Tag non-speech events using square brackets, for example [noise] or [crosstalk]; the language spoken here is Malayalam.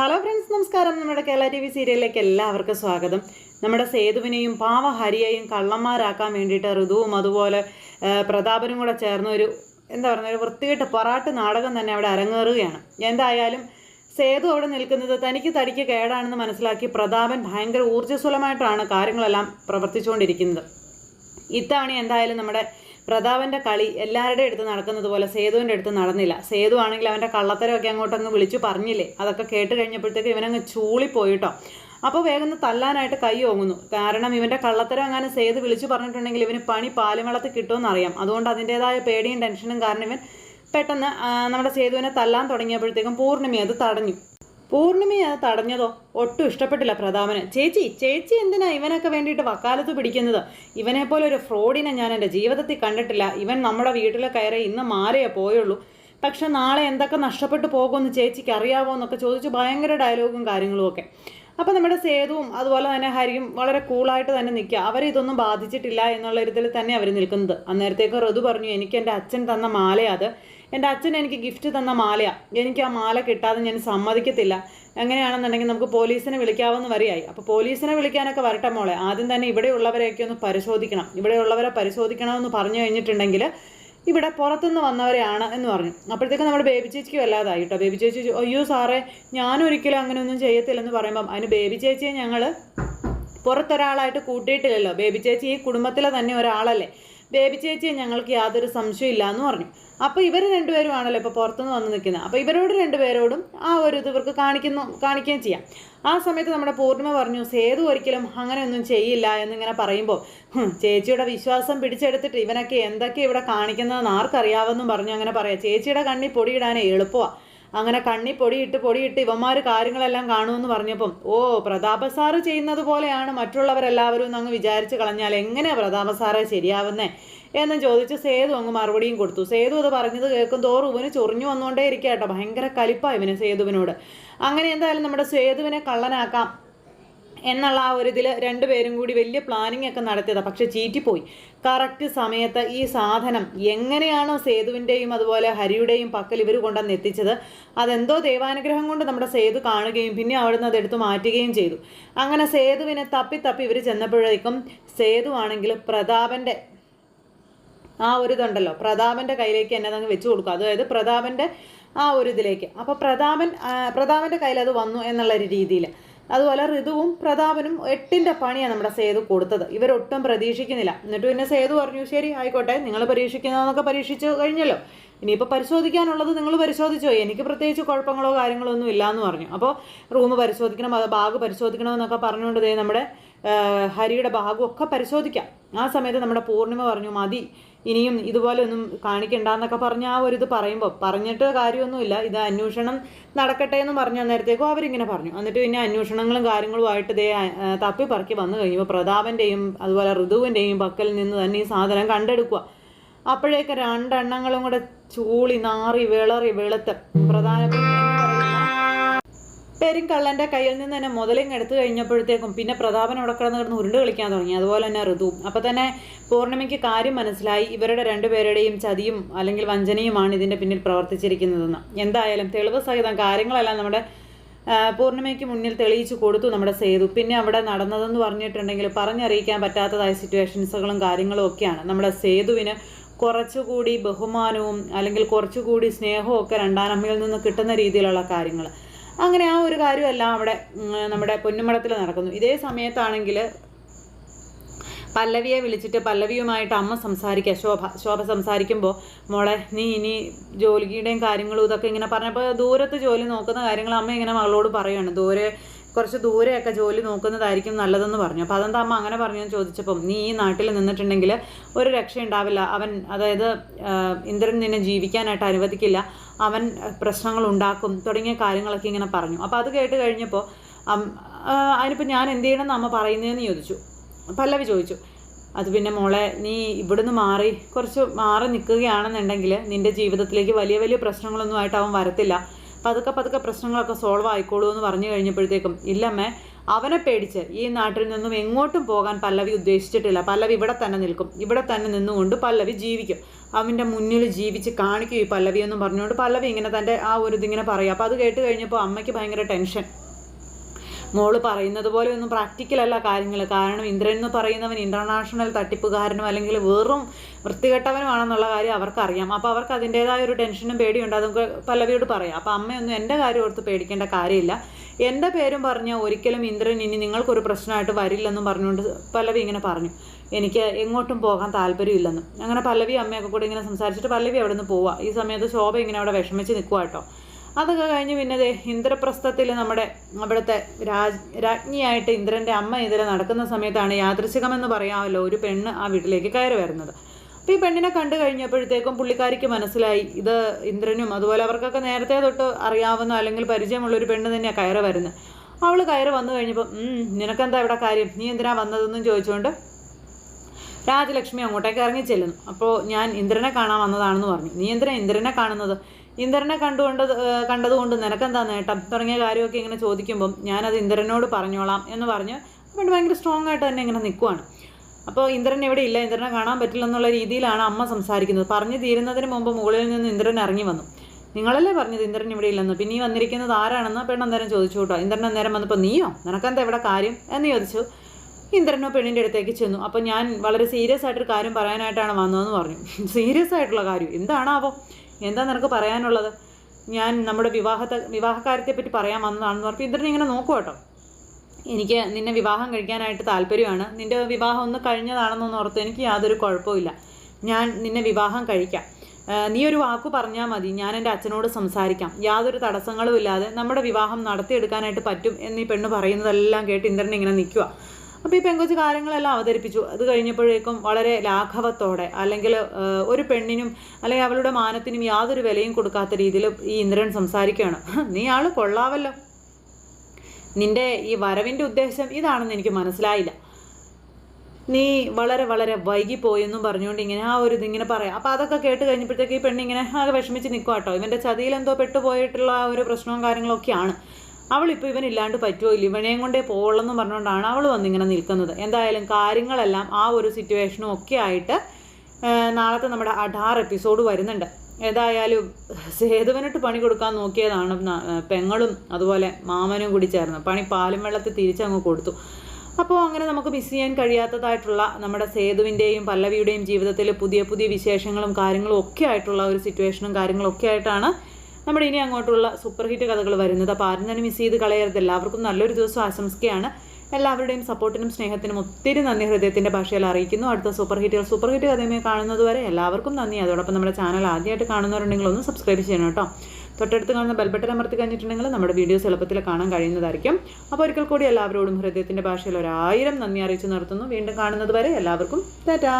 ഹലോ ഫ്രണ്ട്സ് നമസ്കാരം. നമ്മുടെ കേരള ടി വി സീരിയലിലേക്ക് എല്ലാവർക്കും സ്വാഗതം. നമ്മുടെ സേതുവിനെയും പാവ ഹരിയെയും കള്ളന്മാരാക്കാൻ വേണ്ടിയിട്ട് ഋതുവും അതുപോലെ പ്രതാപനും കൂടെ ചേർന്ന ഒരു എന്താ പറയുക ഒരു വൃത്തികെട്ട പൊറാട്ട് നാടകം തന്നെ അവിടെ അരങ്ങേറുകയാണ്. എന്തായാലും സേതു അവിടെ നിൽക്കുന്നത് തനിക്ക് തടിക്ക് കേടാണെന്ന് മനസ്സിലാക്കി പ്രതാപൻ ഭയങ്കര ഊർജസ്വലമായിട്ടാണ് കാര്യങ്ങളെല്ലാം പ്രവർത്തിച്ചുകൊണ്ടിരിക്കുന്നത്. ഇത്തവണ എന്തായാലും നമ്മുടെ പ്രതാപന്റെ കളി എല്ലാവരുടെ അടുത്ത് നടക്കുന്നത് പോലെ സേതുവിന്റെ അടുത്ത് നടന്നില്ല. സേതു ആണെങ്കിൽ അവന്റെ കള്ളത്തരമൊക്കെ അങ്ങോട്ട് അങ്ങ് വിളിച്ചു പറഞ്ഞില്ലേ? അതൊക്കെ കേട്ട് കഴിഞ്ഞപ്പോഴത്തേക്ക് ഇവനങ്ങ് ചൂളിപ്പോയിട്ടോ അപ്പോൾ വേഗം തല്ലാനായിട്ട് കൈ ഓങ്ങുന്നു. കാരണം ഇവന്റെ കള്ളത്തരം അങ്ങനെ സേത് വിളിച്ചു പറഞ്ഞിട്ടുണ്ടെങ്കിൽ ഇവന് പണി പാലുമളത്ത് കിട്ടുമെന്ന് അറിയാം. അതുകൊണ്ട് അതിന്റെതായ പേടിയും ടെൻഷനും കാരണം ഇവൻ പെട്ടെന്ന് നമ്മുടെ സേതുവിനെ തല്ലാൻ തുടങ്ങിയപ്പോഴത്തേക്കും പൂർണിമി അത് തടഞ്ഞു. പൂർണിമയെ അത് തടഞ്ഞതോ? ഒട്ടും ഇഷ്ടപ്പെട്ടില്ല പ്രതാപന്. ചേച്ചി ചേച്ചി എന്തിനാ ഇവനൊക്കെ വേണ്ടിയിട്ട് വക്കാലത്ത് പിടിക്കുന്നത്? ഇവനെ പോലെ ഒരു ഫ്രോഡിനെ ഞാൻ എന്റെ ജീവിതത്തിൽ കണ്ടിട്ടില്ല. ഇവൻ നമ്മുടെ വീട്ടിൽ കയറി ഇന്ന് മാറിയേ പോയുള്ളൂ. പക്ഷെ നാളെ എന്തൊക്കെ നഷ്ടപ്പെട്ടു പോകുമെന്ന് ചേച്ചിക്ക് അറിയാവോ എന്നൊക്കെ ചോദിച്ച് ഭയങ്കര ഡയലോഗും കാര്യങ്ങളും ഒക്കെ. അപ്പോൾ നമ്മുടെ സേതുവും അതുപോലെ തന്നെ ഹരിയും വളരെ കൂളായിട്ട് തന്നെ നിൽക്കുക. അവരെ ഇതൊന്നും ബാധിച്ചിട്ടില്ല എന്നുള്ള ഇതിൽ തന്നെ അവർ നിൽക്കുന്നത്. അന്നേരത്തേക്ക് ഋതു പറഞ്ഞു എനിക്ക് എന്റെ അച്ഛൻ തന്ന മാലയാ അത്. എന്റെ അച്ഛൻ എനിക്ക് ഗിഫ്റ്റ് തന്ന മാലയാ. എനിക്ക് ആ മാല കിട്ടാതെ ഞാൻ സമ്മതിക്കത്തില്ല. എങ്ങനെയാണെന്നുണ്ടെങ്കിൽ നമുക്ക് പോലീസിനെ വിളിക്കാവുന്ന വരെയായി. അപ്പോൾ പോലീസിനെ വിളിക്കാനൊക്കെ വരട്ടെ മോളെ. ആദ്യം തന്നെ ഇവിടെയുള്ളവരെയൊക്കെ ഒന്ന് പരിശോധിക്കണം. ഇവിടെയുള്ളവരെ പരിശോധിക്കണമെന്ന് പറഞ്ഞു കഴിഞ്ഞിട്ടുണ്ടെങ്കിൽ ഇവിടെ പുറത്തുനിന്ന് വന്നവരെയാണ് എന്ന് പറഞ്ഞു. അപ്പോഴത്തേക്കും നമ്മുടെ ബേബി ചേച്ചിക്ക് വല്ലാതായി കേട്ടോ. ബേബി ചേച്ചി അയ്യോ സാറേ ഞാനൊരിക്കലും അങ്ങനെയൊന്നും ചെയ്യത്തില്ലെന്ന് പറയുമ്പം അതിന് ബേബി ചേച്ചിയെ ഞങ്ങൾ പുറത്തൊരാളായിട്ട് കൂട്ടിയിട്ടില്ലല്ലോ. ബേബി ചേച്ചി ഈ കുടുംബത്തിലെ തന്നെ ഒരാളല്ലേ. ബേബി ചേച്ചിയെ ഞങ്ങൾക്ക് യാതൊരു സംശയമില്ല എന്ന് പറഞ്ഞു. അപ്പോൾ ഇവർ രണ്ടുപേരും ആണല്ലോ ഇപ്പോൾ പുറത്തുനിന്ന് വന്ന് നിൽക്കുന്നത്. അപ്പോൾ ഇവരോട് രണ്ടുപേരോടും ആ ഒരു ഇത് ഇവർക്ക് കാണിക്കുന്നു കാണിക്കുകയും ചെയ്യാം. ആ സമയത്ത് നമ്മുടെ പൂർണിമ പറഞ്ഞു സേതു ഒരിക്കലും അങ്ങനെയൊന്നും ചെയ്യില്ല എന്നിങ്ങനെ പറയുമ്പോൾ ചേച്ചിയുടെ വിശ്വാസം പിടിച്ചെടുത്തിട്ട് ഇവനൊക്കെ എന്തൊക്കെ ഇവിടെ കാണിക്കുന്നതെന്ന് ആർക്കറിയാവെന്നും പറഞ്ഞു അങ്ങനെ പറയാം. ചേച്ചിയുടെ കണ്ണി പൊടിയിടാനേ എളുപ്പമാണ് അങ്ങനെ കണ്ണി പൊടിയിട്ട് പൊടിയിട്ട് ഇവന്മാർ കാര്യങ്ങളെല്ലാം കാണുമെന്ന് പറഞ്ഞപ്പം ഓ പ്രതാപ സാറ് ചെയ്യുന്നത് പോലെയാണ് മറ്റുള്ളവരെല്ലാവരും അങ്ങ് വിചാരിച്ച് കളഞ്ഞാൽ എങ്ങനെയാണ് പ്രതാപ സാറേ ശരിയാവുന്നേ? എന്ന് ചോദിച്ച് സേതു അങ്ങ് മറുപടിയും കൊടുത്തു. സേതു അത് പറഞ്ഞത് കേൾക്കും തോറും ഇവന് ചൊറിഞ്ഞു വന്നുകൊണ്ടേ ഇരിക്കാട്ടോ ഭയങ്കര കലിപ്പാണ് ഇവന് സേതുവിനോട്. അങ്ങനെ എന്തായാലും നമ്മുടെ സേതുവിനെ കള്ളനാക്കാം. എന്നുള്ള ആ ഒരു ഇതിൽ രണ്ടുപേരും കൂടി വലിയ പ്ലാനിങ് ഒക്കെ നടത്തിയതാണ് പക്ഷെ ചീറ്റിപ്പോയി. കറക്റ്റ് സമയത്ത് ഈ സാധനം എങ്ങനെയാണോ സേതുവിന്റെയും അതുപോലെ ഹരിയുടെയും പക്കൽ ഇവർ കൊണ്ടുവന്ന് എത്തിച്ചത്. അതെന്തോ ദൈവാനുഗ്രഹം കൊണ്ട് നമ്മുടെ സേതു കാണുകയും പിന്നെ അവിടുന്ന് അതെടുത്ത് മാറ്റുകയും ചെയ്തു. അങ്ങനെ സേതുവിനെ തപ്പി തപ്പി ഇവർ ചെന്നപ്പോഴേക്കും സേതു ആണെങ്കിൽ പ്രതാപന്റെ ആ ഒരു ഇതുണ്ടല്ലോ. പ്രതാപന്റെ കയ്യിലേക്ക് എന്നെ അങ്ങ് വെച്ചു കൊടുക്കും. അതായത് പ്രതാപന്റെ ആ ഒരു ഇതിലേക്ക്. അപ്പോൾ പ്രതാപൻ പ്രതാപന്റെ കയ്യിൽ അത് വന്നു എന്നുള്ള ഒരു രീതിയിൽ അതുപോലെ ഋതുവും പ്രതാപനും എട്ടിന്റെ പണിയാണ് നമ്മുടെ സേതു കൊടുത്തത്. ഇവരൊട്ടും പ്രതീക്ഷിക്കുന്നില്ല. എന്നിട്ട് പിന്നെ സേതു പറഞ്ഞു ശരി ആയിക്കോട്ടെ നിങ്ങൾ പരീക്ഷിക്കുന്നതൊക്കെ പരീക്ഷിച്ചു കഴിഞ്ഞല്ലോ. ഇനിയിപ്പോൾ പരിശോധിക്കാനുള്ളത് നിങ്ങൾ പരിശോധിച്ചോ? എനിക്ക് പ്രത്യേകിച്ച് കുഴപ്പങ്ങളോ കാര്യങ്ങളോ ഒന്നും ഇല്ല എന്ന് പറഞ്ഞു. അപ്പോൾ റൂം പരിശോധിക്കണം അത് ബാഗ് പരിശോധിക്കണമെന്നൊക്കെ പറഞ്ഞുകൊണ്ട് ദേ നമ്മുടെ ഹരിയുടെ ബാഗും ഒക്കെ പരിശോധിക്കാം. ആ സമയത്ത് നമ്മുടെ പൂർണിമ പറഞ്ഞു മതി ഇനിയും ഇതുപോലെ ഒന്നും കാണിക്കണ്ടെന്നൊക്കെ പറഞ്ഞ് ആ ഒരു ഇത് പറയുമ്പോൾ പറഞ്ഞിട്ട് കാര്യമൊന്നുമില്ല. ഇത് അന്വേഷണം നടക്കട്ടെ എന്ന് പറഞ്ഞ നേരത്തേക്കും അവരിങ്ങനെ പറഞ്ഞു. എന്നിട്ട് പിന്നെ അന്വേഷണങ്ങളും കാര്യങ്ങളുമായിട്ട് ദേ തപ്പി പറക്കി വന്നു കഴിഞ്ഞപ്പോൾ പ്രതാപന്റെയും അതുപോലെ ഋതുവിന്റെയും പക്കൽ നിന്ന് തന്നെ ഈ സാധനം കണ്ടെടുക്കുക അപ്പോഴേക്ക് രണ്ടെണ്ണങ്ങളും കൂടെ ചൂളി നാറി വിളറി വെളുത്ത്. പ്രധാനപ്പെട്ട പെരുങ്കള്ളന്റെ കയ്യിൽ നിന്ന് തന്നെ മുതലിങ് എടുത്തു കഴിഞ്ഞപ്പോഴത്തേക്കും പിന്നെ പ്രതാപൻ അവിടെ കിടന്ന് കിടന്ന് ഉരുണ്ട് കളിക്കാൻ തുടങ്ങി. അതുപോലെ തന്നെ ഋതുവും അപ്പോൾ തന്നെ പൂർണിമയ്ക്ക് കാര്യം മനസ്സിലായി. ഇവരുടെ രണ്ടുപേരുടെയും ചതിയും അല്ലെങ്കിൽ വഞ്ചനയുമാണ് ഇതിന്റെ പിന്നിൽ പ്രവർത്തിച്ചിരിക്കുന്നതെന്ന്. എന്തായാലും തെളിവ് സഹിതം കാര്യങ്ങളെല്ലാം നമ്മുടെ പൂർണിമയ്ക്ക് മുന്നിൽ തെളിയിച്ചു കൊടുത്തു നമ്മുടെ സേതു. പിന്നെ അവിടെ നടന്നതെന്ന് പറഞ്ഞിട്ടുണ്ടെങ്കിൽ പറഞ്ഞറിയിക്കാൻ പറ്റാത്തതായ സിറ്റുവേഷൻസുകളും കാര്യങ്ങളും ഒക്കെയാണ്. നമ്മുടെ സേതുവിന് കുറച്ചുകൂടി ബഹുമാനവും അല്ലെങ്കിൽ കുറച്ചുകൂടി സ്നേഹവും ഒക്കെ രണ്ടാനമ്മയിൽ നിന്ന് കിട്ടുന്ന രീതിയിലുള്ള കാര്യങ്ങൾ അങ്ങനെ ആ ഒരു കാര്യമെല്ലാം അവിടെ നമ്മുടെ പൊന്നുമടത്തിൽ നടക്കുന്നു. ഇതേ സമയത്താണെങ്കിൽ പല്ലവിയെ വിളിച്ചിട്ട് പല്ലവിയുമായിട്ട് അമ്മ സംസാരിക്കുക ശോഭ ശോഭ സംസാരിക്കുമ്പോൾ മോളെ നീ ഇനി ജോലിയുടെയും കാര്യങ്ങളും ഇതൊക്കെ ഇങ്ങനെ പറഞ്ഞപ്പോൾ ദൂരത്ത് ജോലി നോക്കുന്ന കാര്യങ്ങൾ അമ്മ ഇങ്ങനെ മകളോട് പറയുകയാണ് ദൂരെ കുറച്ച് ദൂരെയൊക്കെ ജോലി നോക്കുന്നതായിരിക്കും നല്ലതെന്ന് പറഞ്ഞു. അപ്പോൾ അതെന്താ അമ്മ അങ്ങനെ പറഞ്ഞു എന്ന് ചോദിച്ചപ്പം നീ ഈ നാട്ടിൽ നിന്നിട്ടുണ്ടെങ്കിൽ ഒരു രക്ഷ ഉണ്ടാവില്ല അവൻ അതായത് ഇന്ദ്രൻ നിന്നെ ജീവിക്കാനായിട്ട് അനുവദിക്കില്ല. അവൻ പ്രശ്നങ്ങൾ ഉണ്ടാക്കും തുടങ്ങിയ കാര്യങ്ങളൊക്കെ ഇങ്ങനെ പറഞ്ഞു. അപ്പോൾ അത് കേട്ട് കഴിഞ്ഞപ്പോൾ അതിനിപ്പോൾ ഞാൻ എന്ത് ചെയ്യണമെന്ന് അമ്മ പറയുന്നതെന്ന് ചോദിച്ചു. പല്ലവി ചോദിച്ചു. അത് പിന്നെ മോളെ നീ ഇവിടുന്ന് മാറി കുറച്ച് മാറി നിൽക്കുകയാണെന്നുണ്ടെങ്കിൽ നിന്റെ ജീവിതത്തിലേക്ക് വലിയ വലിയ പ്രശ്നങ്ങളൊന്നും ആയിട്ട് അവൻ വരത്തില്ല. പതുക്കെ പതുക്കെ പ്രശ്നങ്ങളൊക്കെ സോൾവ് ആയിക്കോളൂ എന്ന് പറഞ്ഞു കഴിഞ്ഞപ്പോഴത്തേക്കും ഇല്ലമ്മേ അവനെ പേടിച്ച് ഈ നാട്ടിൽ നിന്നും എങ്ങോട്ടും പോകാൻ പല്ലവി ഉദ്ദേശിച്ചിട്ടില്ല. പല്ലവി ഇവിടെ തന്നെ നിൽക്കും. ഇവിടെ തന്നെ നിന്നുകൊണ്ട് പല്ലവി ജീവിക്കും. അവന്റെ മുന്നിൽ ജീവിച്ച് കാണിക്കും ഈ പല്ലവി എന്നും പറഞ്ഞുകൊണ്ട് പല്ലവി ഇങ്ങനെ തന്റെ ആ ഒരു ഇതിങ്ങനെ പറയും. അപ്പോൾ അത് കേട്ട് കഴിഞ്ഞപ്പോൾ അമ്മയ്ക്ക് ഭയങ്കര ടെൻഷൻ മോൾ പറയുന്നത് പോലെ ഒന്നും പ്രാക്ടിക്കലല്ല കാര്യങ്ങൾ കാരണം ഇന്ദ്രൻ എന്ന് പറയുന്നവൻ ഇന്റർനാഷണൽ തട്ടിപ്പുകാരനും അല്ലെങ്കിൽ വെറും വൃത്തികെട്ടവനുമാണെന്നുള്ള കാര്യം അവർക്കറിയാം. അപ്പോൾ അവർക്ക് അതിന്റേതായ ഒരു ടെൻഷനും പേടിയുണ്ട് അതൊക്കെ പല്ലവിയോട് പറയാം. അപ്പോൾ അമ്മയൊന്നും എന്റെ കാര്യം ഓർത്ത് പേടിക്കേണ്ട കാര്യമില്ല. എന്റെ പേരും പറഞ്ഞാൽ ഒരിക്കലും ഇന്ദ്രൻ ഇനി നിങ്ങൾക്കൊരു പ്രശ്നമായിട്ട് വരില്ലെന്നും പറഞ്ഞുകൊണ്ട് പല്ലവി ഇങ്ങനെ പറഞ്ഞു. എനിക്ക് എങ്ങോട്ടും പോകാൻ താല്പര്യമില്ലെന്നും. അങ്ങനെ പല്ലവി അമ്മയൊക്കെ കൂടെ ഇങ്ങനെ സംസാരിച്ചിട്ട് പല്ലവി അവിടെ നിന്ന് പോവുക ഈ സമയത്ത് ശോഭ ഇങ്ങനെ അവിടെ വിഷമിച്ച് നിൽക്കുക കേട്ടോ. അതൊക്കെ കഴിഞ്ഞ് പിന്നെ ഇന്ദ്രപ്രസ്ഥത്തിൽ നമ്മുടെ അവിടുത്തെ രാജ് രാജ്ഞിയായിട്ട് ഇന്ദ്രന്റെ അമ്മ ഇതിലെ നടക്കുന്ന സമയത്താണ് യാദൃശികമെന്ന് പറയാമല്ലോ. ഒരു പെണ്ണ് ആ വീട്ടിലേക്ക് കയറി വരുന്നത്. അപ്പോൾ ഈ പെണ്ണിനെ കണ്ടു കഴിഞ്ഞപ്പോഴത്തേക്കും പുള്ളിക്കാരിക്ക് മനസ്സിലായി. ഇത് ഇന്ദ്രനും അതുപോലെ അവർക്കൊക്കെ നേരത്തെ തൊട്ട് അറിയാവുന്ന അല്ലെങ്കിൽ പരിചയമുള്ള ഒരു പെണ്ണ് തന്നെയാണ് കയറി വരുന്നത്. അവൾ കയറി വന്നു കഴിഞ്ഞപ്പോൾ നിനക്കെന്താ ഇവിടെ കാര്യം? നീ എന്തിനാ വന്നതെന്നും ചോദിച്ചുകൊണ്ട് രാജലക്ഷ്മി അങ്ങോട്ടേക്ക് ഇറങ്ങി ചെല്ലുന്നു. അപ്പോൾ ഞാൻ ഇന്ദ്രനെ കാണാൻ വന്നതാണെന്ന് പറഞ്ഞു. നീ എന്തിനാ ഇന്ദ്രനെ കാണുന്നത്? ഇന്ദ്രനെ കണ്ടുകൊണ്ട് കണ്ടതുകൊണ്ട് നിനക്കെന്താ നേട്ടം? തുടങ്ങിയ കാര്യമൊക്കെ ഇങ്ങനെ ചോദിക്കുമ്പം ഞാനത് ഇന്ദ്രനോട് പറഞ്ഞോളാം എന്ന് പറഞ്ഞ് വേണ്ടി ഭയങ്കര സ്ട്രോങ് ആയിട്ട് തന്നെ ഇങ്ങനെ നിൽക്കുവാണ് അപ്പോൾ ഇന്ദ്രൻ ഇവിടെ ഇല്ല ഇന്ദ്രനെ കാണാൻ പറ്റില്ല എന്നുള്ള രീതിയിലാണ് അമ്മ സംസാരിക്കുന്നത്. പറഞ്ഞു തീരുന്നതിന് മുമ്പ് മുകളിൽ നിന്ന് ഇന്ദ്രൻ ഇറങ്ങി വന്നു. നിങ്ങളല്ലേ പറഞ്ഞത് ഇന്ദ്രൻ ഇവിടെ ഇല്ലെന്ന്? പിന്നെ ഈ വന്നിരിക്കുന്നത് ആരാണെന്ന് പെണ്ണന്നേരം ചോദിച്ചു കേട്ടോ. ഇന്ദ്രൻ അന്നേരം വന്നപ്പോൾ നീയോ? നിനക്കെന്താ ഇവിടെ കാര്യം? എന്ന് ചോദിച്ചു. ഇന്ദ്രനോ പെണ്ണിന്റെ അടുത്തേക്ക് ചെന്നു. അപ്പോൾ ഞാൻ വളരെ സീരിയസ് ആയിട്ടൊരു കാര്യം പറയാനായിട്ടാണ് വന്നതെന്ന് പറഞ്ഞു. [laughs] സീരിയസ് ആയിട്ടുള്ള കാര്യം? എന്താണാവോ? എന്താ നിനക്ക് പറയാനുള്ളത്? ഞാൻ നമ്മുടെ വിവാഹത്തെ വിവാഹകാര്യത്തെ പറ്റി പറയാൻ വന്നതാണെന്ന് പറഞ്ഞു ഇന്ദ്രൻ ഇങ്ങനെ നോക്കുക കേട്ടോ. എനിക്ക് നിന്നെ വിവാഹം കഴിക്കാനായിട്ട് താല്പര്യമാണ്. നിന്റെ വിവാഹം ഒന്ന് കഴിഞ്ഞതാണെന്നൊന്ന് ഓർത്ത് എനിക്ക് യാതൊരു കുഴപ്പമില്ല ഞാൻ നിന്നെ വിവാഹം കഴിക്കാം. നീ ഒരു വാക്ക് പറഞ്ഞാൽ മതി. ഞാൻ എന്റെ അച്ഛനോട് സംസാരിക്കാം. യാതൊരു തടസ്സങ്ങളും ഇല്ലാതെ നമ്മുടെ വിവാഹം നടത്തിയെടുക്കാനായിട്ട് പറ്റും എന്നീ പെണ്ണ് പറയുന്നതെല്ലാം കേട്ട് ഇന്ദ്രൻ ഇങ്ങനെ നിൽക്കുക അപ്പോൾ ഈ പെങ്കൊച്ച് കാര്യങ്ങളെല്ലാം അവതരിപ്പിച്ചു. അത് കഴിഞ്ഞപ്പോഴേക്കും വളരെ ലാഘവത്തോടെ അല്ലെങ്കിൽ ഒരു പെണ്ണിനും അല്ലെങ്കിൽ അവളുടെ മാനത്തിനും യാതൊരു വിലയും കൊടുക്കാത്ത രീതിയിൽ ഈ ഇന്ദ്രൻ സംസാരിക്കുകയാണ്. [laughs] നീ ആൾ കൊള്ളാവല്ലോ. നിന്റെ ഈ വരവിന്റെ ഉദ്ദേശം ഇതാണെന്ന് എനിക്ക് മനസ്സിലായില്ല. നീ വളരെ വളരെ വൈകിപ്പോയെന്നും പറഞ്ഞുകൊണ്ട് ഇങ്ങനെ ആ ഒരു ഇതിങ്ങനെ പറയാം. അപ്പോൾ അതൊക്കെ കേട്ട് കഴിഞ്ഞപ്പോഴത്തേക്ക് ഈ പെണ്ണിങ്ങനെ ആകെ വിഷമിച്ച് നിൽക്കുക കേട്ടോ ഇവന്റെ ചതിയിൽ എന്തോ പെട്ടുപോയിട്ടുള്ള ഒരു പ്രശ്നവും കാര്യങ്ങളൊക്കെയാണ്. അവളിപ്പോൾ ഇവനില്ലാണ്ട് പറ്റുമോ ഇല്ല ഇവനെയും കൊണ്ടേ പോകുള്ളെന്ന് പറഞ്ഞുകൊണ്ടാണ് അവൾ വന്നിങ്ങനെ നിൽക്കുന്നത്. എന്തായാലും കാര്യങ്ങളെല്ലാം ആ ഒരു സിറ്റുവേഷനും ഒക്കെ ആയിട്ട് നാളത്തെ നമ്മുടെ അഡാർ എപ്പിസോഡ് വരുന്നുണ്ട്. ഏതായാലും സേതുവിനിട്ട് പണി കൊടുക്കാൻ നോക്കിയതാണ് പെങ്ങളും അതുപോലെ മാമനും കൂടി ചേർന്ന്. പണി പാലും വെള്ളത്തിൽ തിരിച്ചങ്ങ് കൊടുത്തു. അപ്പോൾ അങ്ങനെ നമുക്ക് മിസ് ചെയ്യാൻ കഴിയാത്തതായിട്ടുള്ള നമ്മുടെ സേതുവിന്റെയും പല്ലവിയുടെയും ജീവിതത്തിൽ പുതിയ പുതിയ വിശേഷങ്ങളും കാര്യങ്ങളും ഒക്കെ ആയിട്ടുള്ള ഒരു സിറ്റുവേഷനും കാര്യങ്ങളും ഒക്കെ ആയിട്ടാണ് നമ്മുടെ ഇനി അങ്ങോട്ടുള്ള സൂപ്പർ ഹിറ്റ് കഥകൾ വരുന്നത്. അപ്പോൾ ആരും തന്നെ മിസ് ചെയ്ത് കളയരുത്. എല്ലാവർക്കും നല്ലൊരു ദിവസം ആശംസിക്കുകയാണ്. എല്ലാവരുടെയും സപ്പോർട്ടിനും സ്നേഹത്തിനും ഒത്തിരി നന്ദി ഹൃദയത്തിന്റെ ഭാഷയിൽ അറിയിക്കുന്നു. അടുത്ത സൂപ്പർ ഹിറ്റുകൾ സൂപ്പർ ഹിറ്റ് കഥയുമായി കാണുന്നത് വരെ എല്ലാവർക്കും നന്ദി. അതോടൊപ്പം നമ്മുടെ ചാനൽ ആദ്യമായിട്ട് കാണുന്നവരുണ്ടെങ്കിൽ ഒന്ന് സബ്സ്ക്രൈബ് ചെയ്യണം കേട്ടോ. തൊട്ടടുത്ത് കാണുന്ന ബെൽബട്ടൻ അമർത്തി കഴിഞ്ഞിട്ടുണ്ടെങ്കിൽ നമ്മുടെ വീഡിയോസ് എളുപ്പത്തിൽ കാണാൻ കഴിയുന്നതായിരിക്കും. അപ്പോൾ ഒരിക്കൽ കൂടി എല്ലാവരോടും ഹൃദയത്തിന്റെ ഭാഷയിൽ ഒരായിരം നന്ദി അറിയിച്ചു നിർത്തുന്നു. വീണ്ടും കാണുന്നത് വരെ എല്ലാവർക്കും ടാറ്റാ.